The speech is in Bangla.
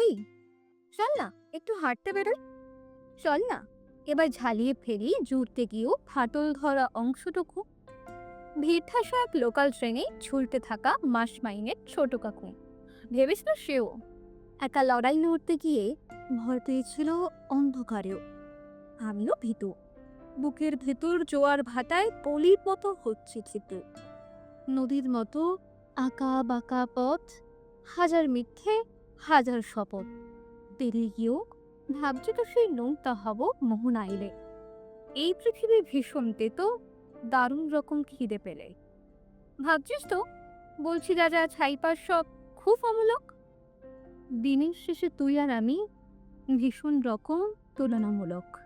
ওই, চল না, একটু হাঁটতে বেরোই। চল না, এবার ঝালিয়ে ফেলি জুড়তে গিয়েও ফাটল ধরা অংশটুকু। ভিড় এক লোকাল ট্রেনে ঝুলতে থাকা মাস মাইনের ছোট কাকু। ভেবেছিল সেও। একা লড়াই লড়তে গিয়ে ভয় পেয়েছিল অন্ধকারেও। আমিও ভীতু। বুকের ভেতর জোয়ার ভাটায় পলির মতো হচ্ছে চিত্র নদীর মতো আঁকা বাঁকা পথ, হাজার মিথ্যে হাজার শপথ। পেরিয়ে গিয়েও ভাবছি তো সেই নৌকা হব মোহন এলে এই পৃথিবী ভীষণ তেতো, দারুণ রকম খিদে পেলে। ভাবছিস তো, বলছি রাজা ছাইপার সব, খুব অমূলক। দিনের শেষে তুই আর আমি ভীষণ রকম তুলনামূলক।